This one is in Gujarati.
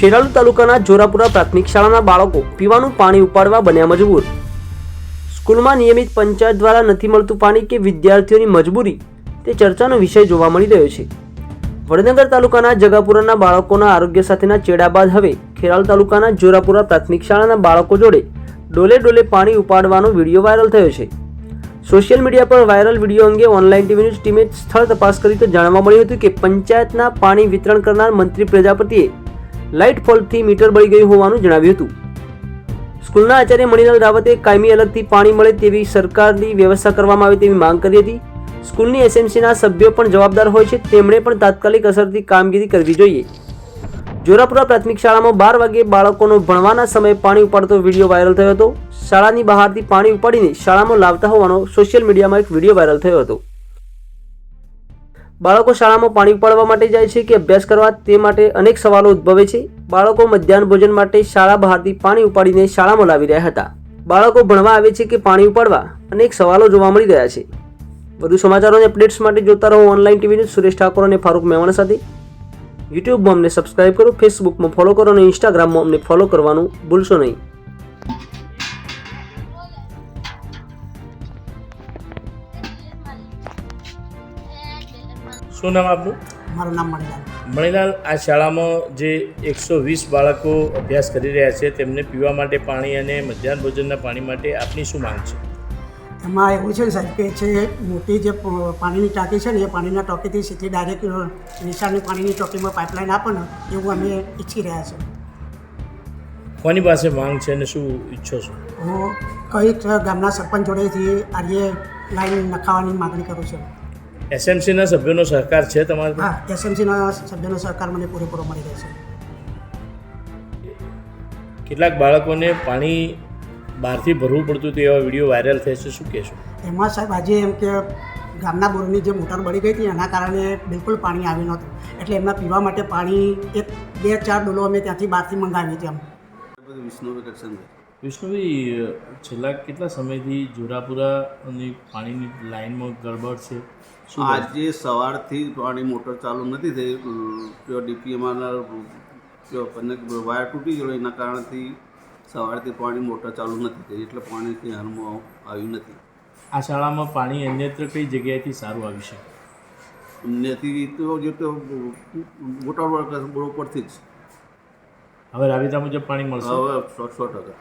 ખેરાલુ તાલુકાના જોરાપુરા પ્રાથમિક શાળાના બાળકો પીવાનું પાણી ઉપાડવા બન્યા મજબૂર. સ્કૂલમાં નિયમિત પંચાયત દ્વારા નથી મળતું પાણી કે વિદ્યાર્થીઓની મજબૂરી, તે ચર્ચાનો વિષય જોવા મળી રહ્યો છે. વડનગર તાલુકાના જગાપુરાના બાળકોના આરોગ્ય સાથેના ચેડા બાદ હવે ખેરાલુ તાલુકાના જોરાપુરા પ્રાથમિક શાળાના બાળકો જોડે ડોલે ડોલે પાણી ઉપાડવાનો વીડિયો વાયરલ થયો છે. સોશિયલ મીડિયા પર વાયરલ વીડિયો અંગે ઓનલાઈન ટીવી ન્યૂઝ ટીમે સ્થળ તપાસ કરી તો જાણવા મળ્યું હતું કે પંચાયતના પાણી વિતરણ કરનાર મંત્રી પ્રજાપતિએ લાઇટ ફોલ્ટથી મીટર બળી ગયું હોવાનું જણાવ્યું હતું. સ્કૂલના આચાર્ય મણિલાલ રાવતે કાયમી અલગથી પાણી મળે તેવી સરકારની વ્યવસ્થા કરવામાં આવે તેવી માંગ કરી હતી. સ્કૂલની એસએમસીના સભ્યો પણ જવાબદાર હોય છે, તેમણે પણ તાત્કાલિક અસરથી કામગીરી કરવી જોઈએ. જોરાપુરા પ્રાથમિક શાળામાં બાર વાગે બાળકોનો ભણવાના સમયે પાણી ઉપાડતો વીડિયો વાયરલ થયો હતો. શાળાની બહારથી પાણી ઉપાડીને શાળામાં લાવતા હોવાનો સોશિયલ મીડિયામાં એક વીડિયો વાયરલ થયો હતો. બાળકો શાળામાં પાણી ઉપાડવા માટે જાય છે કે અભ્યાસ કરવા તે માટે અનેક સવાલો ઉદ્ભવે છે. બાળકો મધ્યાહન ભોજન માટે શાળા બહારથી પાણી ઉપાડીને શાળામાં લાવી રહ્યા હતા. બાળકો ભણવા આવે છે કે પાણી ઉપાડવા અનેક સવાલો જોવા મળી રહ્યા છે. વધુ સમાચારો અને અપડેટ્સ માટે જોતા રહો online TV news Suresh Thakor અને ફારૂક મહેવાણ સાથે. યુટ્યુબમાં અમને સબસ્ક્રાઇબ કરો, ફેસબુકમાં ફોલો કરો અને ઇન્સ્ટાગ્રામમાં અમને ફોલો કરવાનું ભૂલશો નહીં. શું નામ આપનું? મારું નામ મણિલાલ. મણિલાલ આ શાળામાં જે એકસો વીસ બાળકો અભ્યાસ કરી રહ્યા છે તેમને પીવા માટે પાણી અને મધ્યાહન ભોજનના પાણી માટે આપની શું માંગ છે? એમાં એવું છે સાહેબ કે છે મોટી જે પાણીની ટાંકી છે ને એ પાણીના ટાંકીથી સીધી ડાયરેક્ટ નિશાળની પાણીની ટાંકીમાં પાઇપલાઇન આપો ને એવું અમે ઈચ્છી રહ્યા છે કોની પાસે માંગ છે અને શું ઈચ્છો છો? હું કંઈક ગામના સરપંચ જોડેથી આજે લાઈન નખાવાની માગણી કરું છું. એસએમસીના સભ્યોનો સહકાર છે તમારા? હા એસએમસીના સભ્યોનો સહકાર મને પૂરેપૂરો મળી રહેશે કેટલાક બાળકોને પાણી બહારથી ભરવું પડતું હતું એવા વીડિયો વાયરલ થયા છે શું કહેશો? એમાં સાહેબ આજે એમ કે ગામના બોરની જે મોટર બળી ગઈ હતી એના કારણે બિલકુલ પાણી આવ્યું નહોતું. એટલે એમના પીવા માટે પાણી એક બે ચાર ડોલો અમે ત્યાંથી બહારથી મંગાવી હતી એમ. બધું વિષ્ણુ વિષ્ણુભાઈ છેલ્લા કેટલા સમયથી જોરાપુરાની પાણીની લાઇનમાં ગડબડ છે? આજે સવારથી પાણી મોટર ચાલુ નથી થઈ. ડીપીએમાં ડીપીએમઆરના વાયર તૂટી ગયો એના કારણથી સવારથી પાણી મોટર ચાલુ નથી થઈ. એટલે પાણી કંઈ હાલમાં આવ્યું નથી. આ શાળામાં પાણી અન્યત્ર કઈ જગ્યાએથી સારું આવી છે નથી તો જે તો મોટર ઉપરથી જ. હવે રાબેતા મુજબ પાણી મળશે? હવે સો સો ટકા.